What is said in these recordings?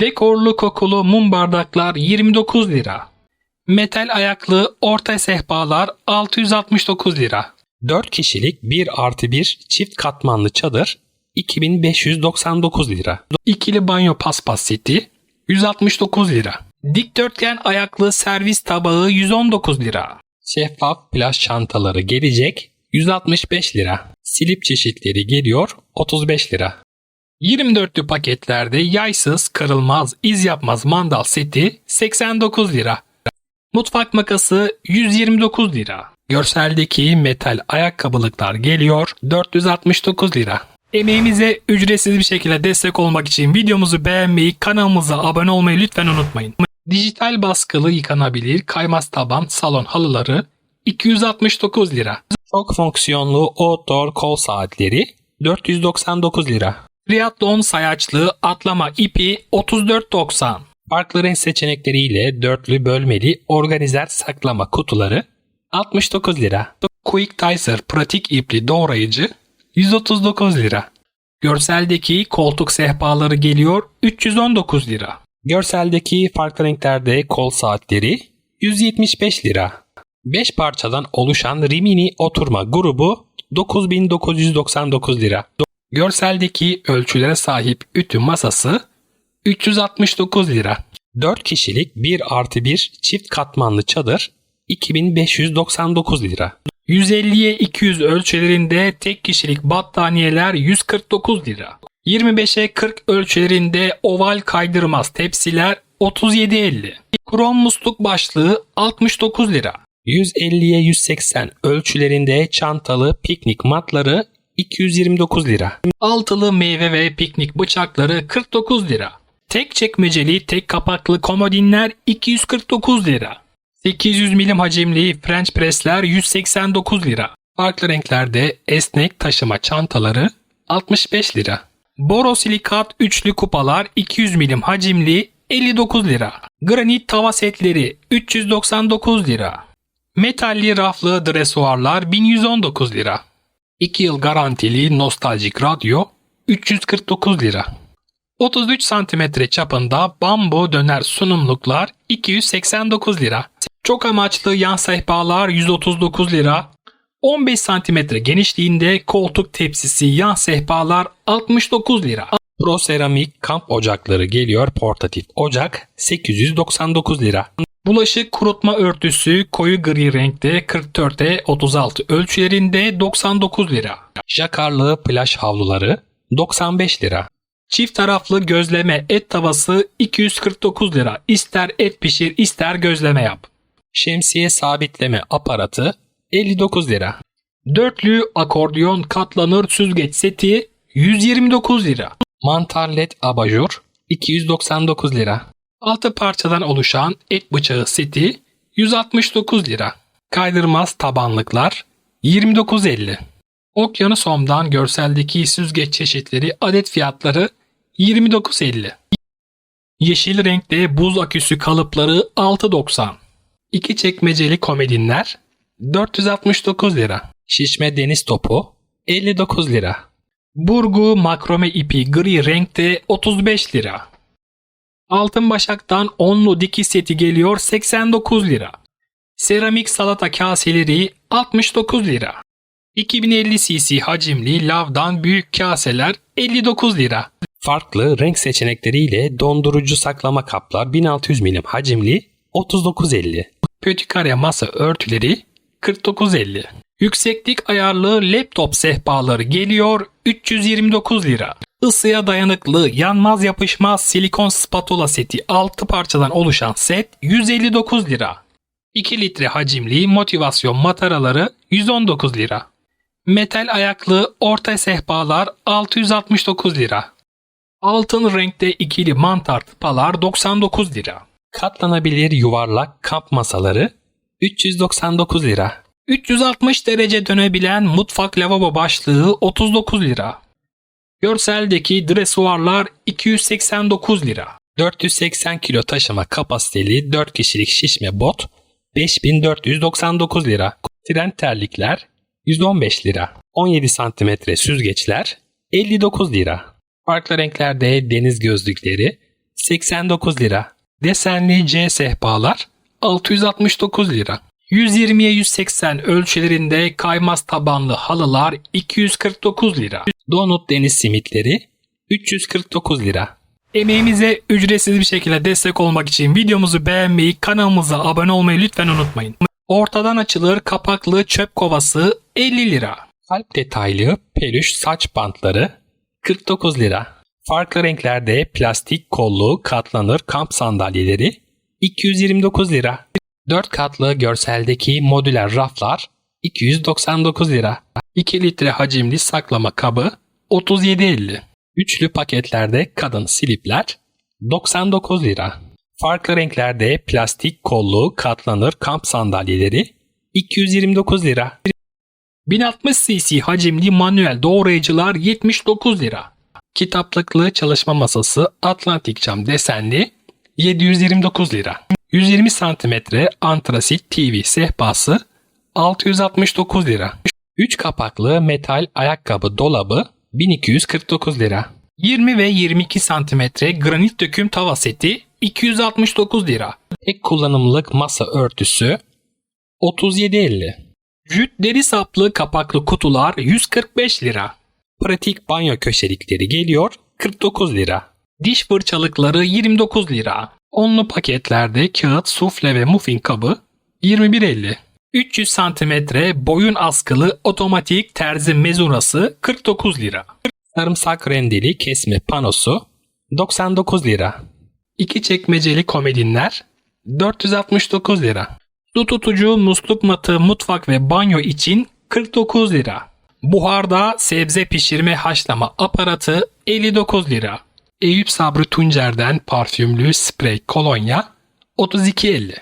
Dekorlu kokulu mum bardaklar 29 lira. Metal ayaklı orta sehpalar 669 lira. 4 kişilik 1 artı 1 çift katmanlı çadır 2599 lira. İkili banyo paspas seti 169 lira. Dikdörtgen ayaklı servis tabağı 119 lira. Şeffaf plaj çantaları gelecek 165 lira. Silip çeşitleri geliyor 35 lira. 24'lü paketlerde yaysız, kırılmaz, iz yapmaz mandal seti 89 lira. Mutfak makası 129 lira. Görseldeki metal ayakkabılıklar geliyor 469 lira. Emeğimize ücretsiz bir şekilde destek olmak için videomuzu beğenmeyi, kanalımıza abone olmayı lütfen unutmayın. Dijital baskılı yıkanabilir kaymaz taban salon halıları 269 lira. Çok fonksiyonlu outdoor kol saatleri 499 lira. Triathlon sayaçlı atlama ipi 34.90. Farklı renk seçenekleriyle dörtlü bölmeli organizer saklama kutuları 69 lira. Quick Dicer pratik ipli doğrayıcı 139 lira. Görseldeki koltuk sehpaları geliyor 319 lira. Görseldeki farklı renklerde kol saatleri 175 lira. 5 parçadan oluşan Rimini oturma grubu 9999 lira. Görseldeki ölçülere sahip ütü masası 369 lira. 4 kişilik 1 artı 1 çift katmanlı çadır 2599 lira. 150'ye 200 ölçülerinde tek kişilik battaniyeler 149 lira. 25'e 40 ölçülerinde oval kaydırmaz tepsiler 37.50. Krom musluk başlığı 69 lira. 150'ye 180 ölçülerinde çantalı piknik matları 229 lira. Altılı meyve ve piknik bıçakları 49 lira. Tek çekmeceli tek kapaklı komodinler 249 lira. 800 milim hacimli French pressler 189 lira. Farklı renklerde esnek taşıma çantaları 65 lira. Borosilikat üçlü kupalar 200 milim hacimli 59 lira. Granit tava setleri 399 lira. Metalli raflı dresuarlar 1119 lira. 2 yıl garantili nostaljik radyo 349 lira. 33 santimetre çapında bambu döner sunumluklar 289 lira. Çok amaçlı yan sehpalar 139 lira. 15 santimetre genişliğinde koltuk tepsisi yan sehpalar 69 lira. Pro seramik kamp ocakları geliyor portatif ocak 899 lira. Bulaşık kurutma örtüsü koyu gri renkte 44'e 36 ölçülerinde 99 lira. Jakarlı plaj havluları 95 lira. Çift taraflı gözleme et tavası 249 lira. İster et pişir ister gözleme yap. Şemsiye sabitleme aparatı 59 lira. Dörtlü akordiyon katlanır süzgeç seti 129 lira. Mantar led abajur 299 lira. 6 parçadan oluşan et bıçağı seti 169 lira. Kaydırmaz tabanlıklar 29.50. Okyanusom'dan görseldeki süzgeç çeşitleri adet fiyatları 29.50. Yeşil renkte buz aküsü kalıpları 6.90. İki çekmeceli komedinler 469 lira. Şişme deniz topu 59 lira. Burgu makrome ipi gri renkte 35 lira. Altın başaktan onlu dikiş seti geliyor 89 lira. Seramik salata kaseleri 69 lira. 2050 cc hacimli lavdan büyük kaseler 59 lira. Farklı renk seçenekleriyle dondurucu saklama kaplar 1600 milim hacimli 39.50. Pötikare masa örtüleri 49.50. Yükseklik ayarlı laptop sehpaları geliyor 329 lira. Isıya dayanıklı, yanmaz yapışmaz silikon spatula seti 6 parçadan oluşan set 159 lira. 2 litre hacimli motivasyon mataraları 119 lira. Metal ayaklı orta sehpalar 669 lira. Altın renkte ikili mantar tıpalar 99 lira. Katlanabilir yuvarlak kamp masaları 399 lira. 360 derece dönebilen mutfak lavabo başlığı 39 lira. Görseldeki dresuarlar 289 lira. 480 kilo taşıma kapasiteli 4 kişilik şişme bot 5499 lira. Tren terlikler 115 lira. 17 santimetre süzgeçler 59 lira. Farklı renklerde deniz gözlükleri 89 lira. Desenli C sehpalar 669 lira. 120'ye 180 ölçülerinde kaymaz tabanlı halılar 249 lira. Donut deniz simitleri 349 lira. Emeğimize ücretsiz bir şekilde destek olmak için videomuzu beğenmeyi, kanalımıza abone olmayı lütfen unutmayın. Ortadan açılır kapaklı çöp kovası 50 lira. Kalp detaylı peluş saç bantları 49 lira. Farklı renklerde plastik kollu katlanır kamp sandalyeleri 229 lira. 4 katlı görseldeki modüler raflar 299 lira. 2 litre hacimli saklama kabı 37.50. Üçlü paketlerde kadın silipler 99 lira. Farklı renklerde plastik kollu katlanır kamp sandalyeleri 229 lira. 1060 cc hacimli manuel doğrayıcılar 79 lira. Kitaplıklı çalışma masası Atlantik cam desenli 729 lira. 120 cm antrasit TV sehpası 669 lira. 3 kapaklı metal ayakkabı dolabı 1249 lira. 20 ve 22 cm granit döküm tava seti 269 lira. Tek kullanımlık masa örtüsü 37.50. Jüt deri saplı kapaklı kutular 145 lira. Pratik banyo köşelikleri geliyor 49 lira. Diş fırçalıkları 29 lira. Onlu paketlerde kağıt, sufle ve muffin kabı 21.50. 300 cm boyun askılı otomatik terzi mezurası 49 lira. Sarımsak rendeli kesme panosu 99 lira. İki çekmeceli komodinler 469 lira. Su tutucu musluk matı mutfak ve banyo için 49 lira. Buharda sebze pişirme haşlama aparatı 59 lira. Eyüp Sabri Tuncer'den parfümlü sprey kolonya 32.50.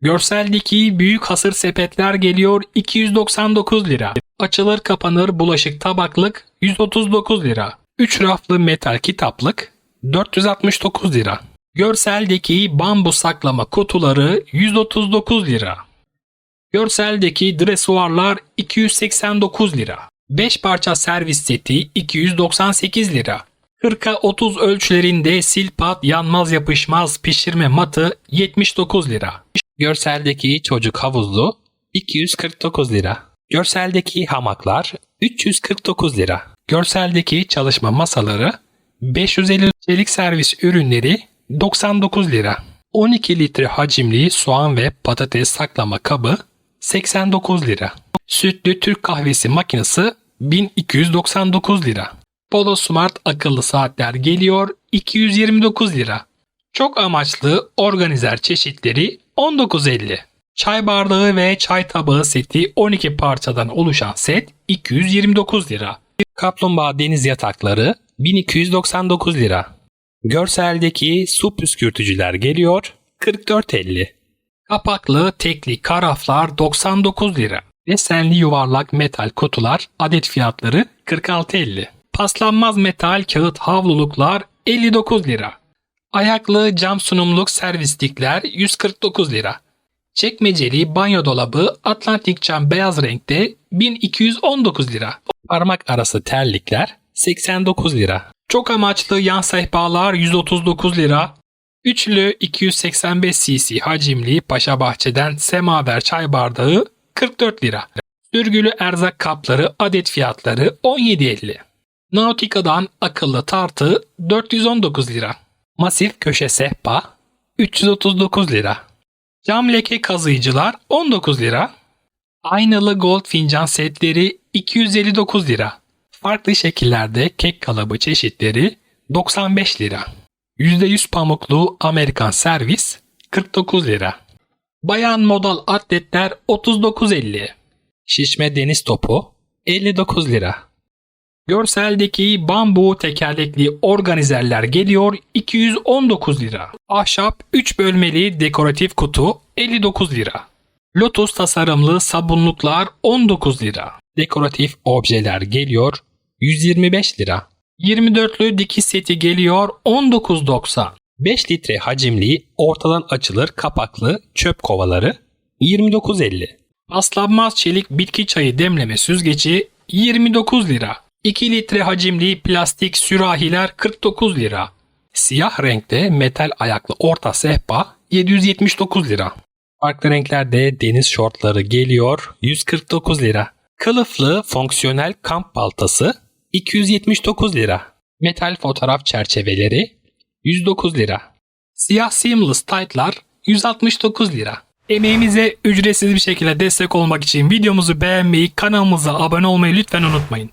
Görseldeki büyük hasır sepetler geliyor 299 lira. Açılır kapanır bulaşık tabaklık 139 lira. 3 raflı metal kitaplık 469 lira. Görseldeki bambu saklama kutuları 139 lira. Görseldeki dresuarlar 289 lira. 5 parça servis seti 298 lira. 40'a 30 ölçülerinde silpat yanmaz yapışmaz pişirme matı 79 lira. Görseldeki çocuk havuzlu 249 lira. Görseldeki hamaklar 349 lira. Görseldeki çalışma masaları 550 çelik servis ürünleri 99 lira. 12 litre hacimli soğan ve patates saklama kabı 89 lira. Sütlü Türk kahvesi makinesi 1299 lira. Polo Smart akıllı saatler geliyor 229 lira. Çok amaçlı organizer çeşitleri 19.50. Çay bardağı ve çay tabağı seti 12 parçadan oluşan set 229 lira. Kaplumbağa deniz yatakları 1299 lira. Görseldeki su püskürtücüler geliyor 44.50. Kapaklı tekli karaflar 99 lira. Desenli yuvarlak metal kutular adet fiyatları 46.50. Paslanmaz metal kağıt havluluklar 59 lira. Ayaklı cam sunumluk servislikler 149 lira. Çekmeceli banyo dolabı Atlantik cam beyaz renkte 1219 lira. Parmak arası terlikler 89 lira. Çok amaçlı yan sehpalar 139 lira. Üçlü 285 cc hacimli Paşa Bahçe'den semaver çay bardağı 44 lira. Sürgülü erzak kapları adet fiyatları 17.50. Nautica'dan akıllı tartı 419 lira. Masif köşe sehpa 339 lira. Cam leke kazıyıcılar 19 lira. Aynalı gold fincan setleri 259 lira. Farklı şekillerde kek kalıbı çeşitleri 95 lira. %100 pamuklu Amerikan servis 49 lira. Bayan modal atletler 39.50. Şişme deniz topu 59 lira. Görseldeki bambu tekerlekli organizerler geliyor 219 lira. Ahşap 3 bölmeli dekoratif kutu 59 lira. Lotus tasarımlı sabunluklar 19 lira. Dekoratif objeler geliyor 125 lira. 24'lü dikiş seti geliyor 19.90. 5 litre hacimli ortadan açılır kapaklı çöp kovaları 29.50. Paslanmaz çelik bitki çayı demleme süzgeci 29 lira. 2 litre hacimli plastik sürahiler 49 lira. Siyah renkte metal ayaklı orta sehpa 779 lira. Farklı renklerde deniz şortları geliyor 149 lira. Kılıflı fonksiyonel kamp baltası 279 lira. Metal fotoğraf çerçeveleri 109 lira. Siyah seamless tight'lar 169 lira. Emeğimize ücretsiz bir şekilde destek olmak için videomuzu beğenmeyi, kanalımıza abone olmayı lütfen unutmayın.